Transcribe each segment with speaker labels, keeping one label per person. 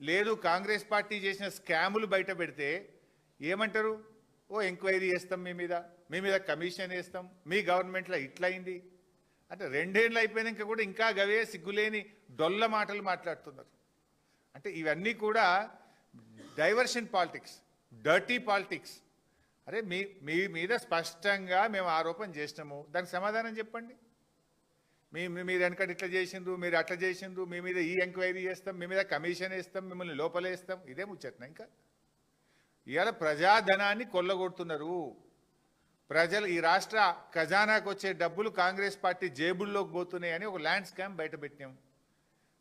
Speaker 1: లేదు కాంగ్రెస్ పార్టీ చేసిన స్కాములు బయట పెడితే ఏమంటారు? ఓ ఎంక్వైరీ చేస్తాం మీ మీద మీ మీద కమిషన్ వేస్తాం మీ గవర్నమెంట్లో ఇట్లయింది. అంటే రెండేళ్ళు అయిపోయినాక కూడా ఇంకా గవే సిగ్గులేని డొల్ల మాటలు మాట్లాడుతున్నారు. అంటే ఇవన్నీ కూడా డైవర్షన్ పాలిటిక్స్ డర్టీ పాలిటిక్స్. అరే మీ మీ మీద స్పష్టంగా మేము ఆరోపణ చేసినాము. దానికి సమాధానం చెప్పండి. మీ మీరు వెనకటి ఇట్లా చేసిండ్రు మీరు అట్లా చేసిండ్రు మీ మీద ఈ ఎంక్వైరీ చేస్తాం మీ మీద కమిషన్ వేస్తాం మిమ్మల్ని లోపలేస్తాం ఇదే ముచ్చట్న ఇంకా? ఇవాళ ప్రజాధనాన్ని కొల్లగొడుతున్నారు. ప్రజలు ఈ రాష్ట్ర ఖజానాకు వచ్చే డబ్బులు కాంగ్రెస్ పార్టీ జేబుల్లోకి పోతున్నాయని ఒక ల్యాండ్ స్కామ్ బయటపెట్టినాం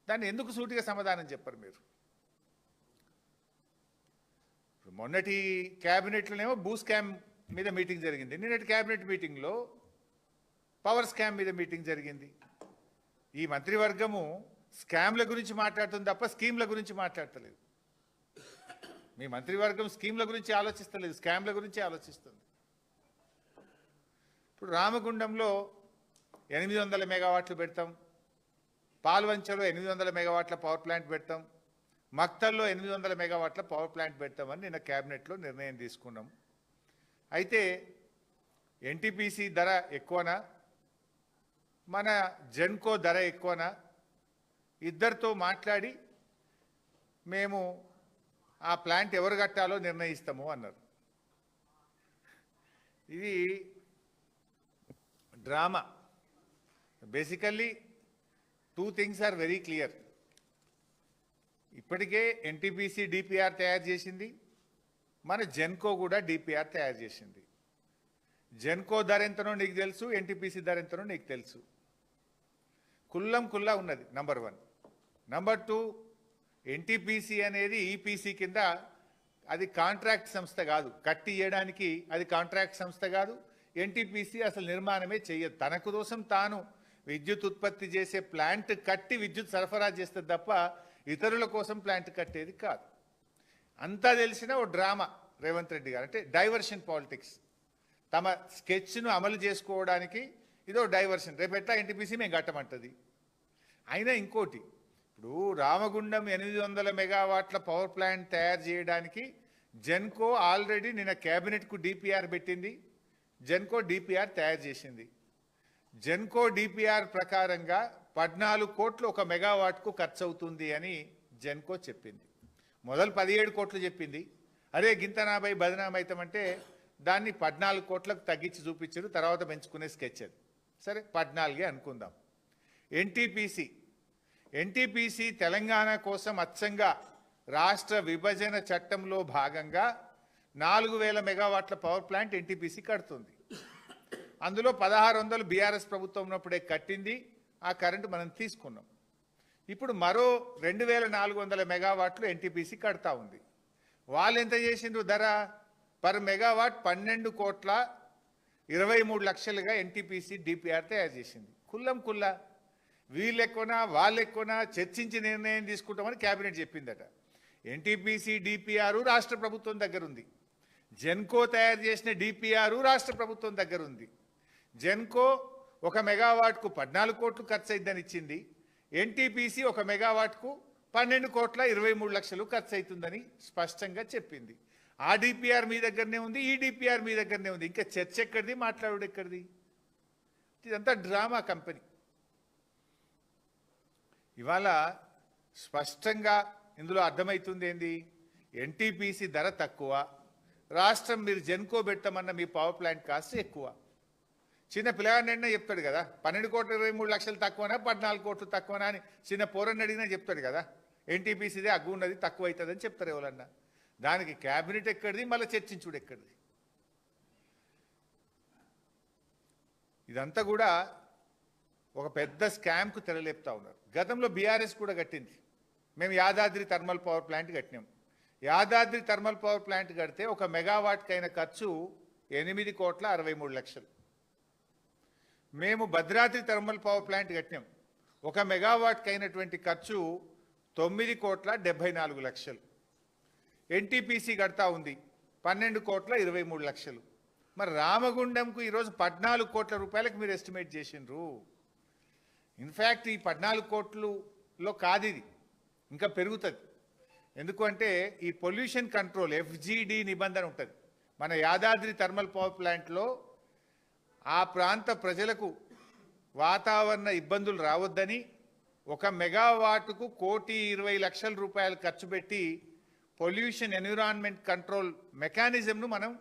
Speaker 1: దాన్ని ఎందుకు సూటిగా సమాధానం చెప్పరు మీరు? మొన్నటి క్యాబినెట్లోనేమో భూ స్కామ్ మీద మీటింగ్ జరిగింది. నిన్నటి క్యాబినెట్ మీటింగ్లో పవర్ స్కామ్ మీద మీటింగ్ జరిగింది. ఈ మంత్రివర్గము స్కామ్ల గురించి మాట్లాడుతుంది తప్ప స్కీమ్ల గురించి మాట్లాడతలేదు. మీ మంత్రివర్గం స్కీమ్ల గురించి ఆలోచిస్తలేదు స్కామ్ల గురించి ఆలోచిస్తుంది. ఇప్పుడు రామగుండంలో ఎనిమిది వందల మెగావాట్లు పెడతాం పాల్వంచలో ఎనిమిది వందల మెగావాట్ల పవర్ ప్లాంట్ పెడతాం మక్తల్లో ఎనిమిది వందల మెగావాట్ల పవర్ ప్లాంట్ పెడతామని నిన్న క్యాబినెట్లో నిర్ణయం తీసుకున్నాం. అయితే ఎన్టీపీసీ ధర ఎక్కువనా? మన జెన్కో ధర ఎక్కువనా? ఇద్దరితో మాట్లాడి మేము ఆ ప్లాంట్ ఎవరు కట్టాలో నిర్ణయిస్తాము అన్నారు. ఇది drama. Basically two things are very clear. ఇప్పటికే ఎన్టీపీసీ డిపిఆర్ తయారు చేసింది మన జెన్కో కూడా డిపిఆర్ తయారు చేసింది. జెన్కో ధర ఎంతనో నీకు తెలుసు ఎన్టీపీసీ ధర ఎంతనో నీకు తెలుసు. కుల్లం కుల్లా ఉన్నది number one number two NTPC అనేది ఈపీసీ కింద అది కాంట్రాక్ట్ సంస్థ కాదు. కట్టి ఇవ్వడానికి అది కాంట్రాక్ట్ సంస్థ కాదు. ఎన్టీపీసీ అసలు నిర్మాణమే చేయదు తనకు కోసం తాను విద్యుత్ ఉత్పత్తి చేసే ప్లాంట్ కట్టి విద్యుత్ సరఫరా చేస్తుంది తప్ప ఇతరుల కోసం ప్లాంట్ కట్టేది కాదు. అంతా తెలిసిన ఓ డ్రామా రేవంత్ రెడ్డి గారు. అంటే డైవర్షన్ పాలిటిక్స్. తమ స్కెచ్ను అమలు చేసుకోవడానికి ఇదో డైవర్షన్ రేపు ఎట్లా ఎన్టీపీసీ మేము కట్టమంటుంది. అయినా ఇంకోటి ఇప్పుడు రామగుండం ఎనిమిది వందల మెగావాట్ల పవర్ ప్లాంట్ తయారు చేయడానికి జెన్కో ఆల్రెడీ నిన్న క్యాబినెట్కు డిపిఆర్ పెట్టింది. జెన్కో డిపిఆర్ తయారు చేసింది. జెన్కో డిపిఆర్ ప్రకారంగా పద్నాలుగు కోట్లు ఒక మెగావాట్కు ఖర్చు అవుతుంది అని జెన్కో చెప్పింది. మొదలు పదిహేడు కోట్లు చెప్పింది. అరే గింతనాభై బదనామైతామంటే దాన్ని పద్నాలుగు కోట్లకు తగ్గించి చూపించారు తర్వాత పెంచుకునే స్కెచ్ అది. సరే పద్నాలుగే అనుకుందాం. ఎన్టీపీసీ. ఎన్టీపీసీ తెలంగాణ కోసం అచ్చంగా రాష్ట్ర విభజన చట్టంలో భాగంగా నాలుగు వేల మెగావాట్ల పవర్ ప్లాంట్ ఎన్టీపీసీ కడుతుంది. అందులో పదహారు వందలు బీఆర్ఎస్ ప్రభుత్వం ఉన్నప్పుడే కట్టింది. ఆ కరెంటు మనం తీసుకున్నాం. ఇప్పుడు మరో రెండు వేల నాలుగు వందల మెగావాట్లు ఎన్టీపీసీ కడతా ఉంది. వాళ్ళు ఎంత చేసిండ్రు ధర? పర్ మెగావాట్ పన్నెండు కోట్ల ఇరవై మూడు లక్షలుగా ఎన్టీపీసీ డిపిఆర్ తయారు చేసింది. కుల్లం కుల్లా. వీళ్ళు ఎక్కువనా వాళ్ళు ఎక్కువనా చర్చించి నిర్ణయం తీసుకుంటామని కేబినెట్ చెప్పిందట. ఎన్టీపీసీ డిపిఆర్ రాష్ట్ర ప్రభుత్వం దగ్గర ఉంది జెన్కో తయారు చేసిన డిపిఆర్ రాష్ట్ర ప్రభుత్వం దగ్గర ఉంది జెన్కో ఒక మెగావాట్కు పద్నాలుగు కోట్లు ఖర్చు అయిద్దని ఇచ్చింది. ఎన్టీపీసీ ఒక మెగావాట్కు పన్నెండు కోట్ల ఇరవై మూడు లక్షలు ఖర్చు అవుతుందని స్పష్టంగా చెప్పింది. ఆ డిపిఆర్ మీ దగ్గరనే ఉంది ఈ డిపిఆర్ మీ దగ్గరనే ఉంది. ఇంకా చర్చ ఎక్కడిది మాట్లాడు ఎక్కడిది? ఇదంతా డ్రామా కంపెనీ. ఇవాళ స్పష్టంగా ఇందులో అర్థమవుతుంది ఏంది? ఎన్టీపీసీ ధర తక్కువ రాష్ట్రం మీరు జెన్కో పెట్టమన్న మీ పవర్ ప్లాంట్ కాస్ట్ ఎక్కువ. చిన్న పిల్లగాడినైనా చెప్తాడు కదా పన్నెండు కోట్ల ఇరవై మూడు లక్షలు తక్కువనా పద్నాలుగు కోట్లు తక్కువనా అని చిన్న పోరని అడిగినా చెప్తాడు కదా ఎన్టీపీసీదే అగ్గు ఉన్నది తక్కువ అవుతుందని చెప్తారు ఎవరన్నా. దానికి క్యాబినెట్ ఎక్కడిది మళ్ళీ చర్చించుడు ఎక్కడిది? ఇదంతా కూడా ఒక పెద్ద స్కామ్కు తెరలేపుతా ఉన్నారు. గతంలో బీఆర్ఎస్ కూడా కట్టింది. మేము యాదాద్రి థర్మల్ పవర్ ప్లాంట్ కట్టినాం. యాదాద్రి థర్మల్ పవర్ ప్లాంట్ కడితే ఒక మెగావాట్కి అయిన ఖర్చు ఎనిమిది కోట్ల అరవై మూడు లక్షలు. మేము భద్రాద్రి థర్మల్ పవర్ ప్లాంట్ కట్టినాం. ఒక మెగావాట్కి అయినటువంటి ఖర్చు తొమ్మిది కోట్ల డెబ్బై నాలుగు లక్షలు. ఎన్టీపీసీ కడతా ఉంది. పన్నెండు కోట్ల ఇరవై మూడు లక్షలు. మరి రామగుండంకు ఈరోజు పద్నాలుగు కోట్ల రూపాయలకు మీరు ఎస్టిమేట్ చేసిండ్రు. ఇన్ఫ్యాక్ట్ ఈ పద్నాలుగు కోట్లులో కాదు ఇది ఇంకా పెరుగుతుంది. ఎందుకంటే ఈ పొల్యూషన్ కంట్రోల్ ఎఫ్జిడి నిబంధన ఉంటుంది. మన యాదాద్రి థర్మల్ పవర్ ప్లాంట్లో ఆ ప్రాంత ప్రజలకు వాతావరణ ఇబ్బందులు రావద్దని ఒక మెగావాటుకు కోటి ఇరవై లక్షల రూపాయలు ఖర్చు పెట్టి పొల్యూషన్ ఎన్విరాన్మెంట్ కంట్రోల్ మెకానిజంను మనం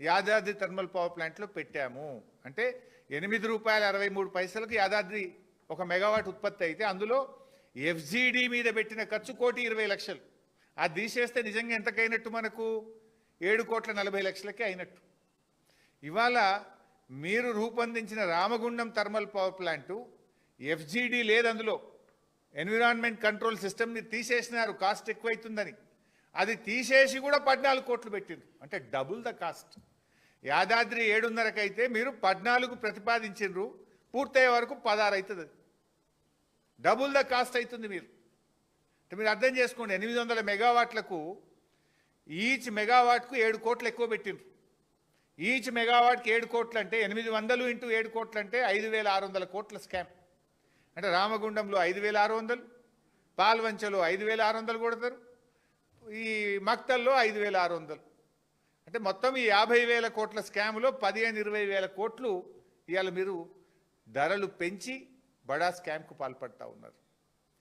Speaker 1: యాదాద్రి థర్మల్ పవర్ ప్లాంట్లో పెట్టాము. అంటే ఎనిమిది రూపాయల అరవై మూడు పైసలకు యాదాద్రి ఒక మెగావాట్ ఉత్పత్తి అయితే అందులో ఎఫ్జీడీ మీద పెట్టిన ఖర్చు కోటి ఇరవై లక్షలు. అది తీసేస్తే నిజంగా ఎంతకైనట్టు మనకు? ఏడు కోట్ల నలభై లక్షలకే అయినట్టు. ఇవాళ మీరు రూపొందించిన Ramagundam thermal power plant FGD లేదు అందులో. ఎన్విరాన్మెంట్ కంట్రోల్ సిస్టమ్ని తీసేసినారు. కాస్ట్ ఎక్కువైతుందని. అది తీసేసి కూడా పద్నాలుగు కోట్లు పెట్టింది. అంటే డబుల్ ద కాస్ట్. యాదాద్రి ఏడున్నరకైతే మీరు పద్నాలుగు ప్రతిపాదించిండ్రు పూర్తయ్యే వరకు పదహారు అవుతుంది డబుల్ ద కాస్ట్ అవుతుంది మీరు. అంటే మీరు అర్థం చేసుకోండి ఎనిమిది వందల మెగావాట్లకు ఈచ్ మెగావాట్కు ఏడు కోట్లు ఎక్కువ పెట్టిండ్రు ఈచ్ మెగావాట్కి ఏడు కోట్లు అంటే ఎనిమిది వందలు ఇంటూ ఏడు కోట్లు అంటే ఐదు వేల ఆరు వందల కోట్ల స్కామ్. అంటే రామగుండంలో ఐదు వేల ఆరు వందలు పాల్వంచలో ఐదు వేల ఆరు వందలు కొడతారు. ఈ మక్తల్లో ఐదు వేల ఆరు వందలు. అంటే మొత్తం ఈ యాభై వేల కోట్ల స్కామ్లో పదిహేను ఇరవై వేల కోట్లు ఇవాళ మీరు ధరలు పెంచి బడా స్కామ్కు పాల్పడతా ఉన్నారు.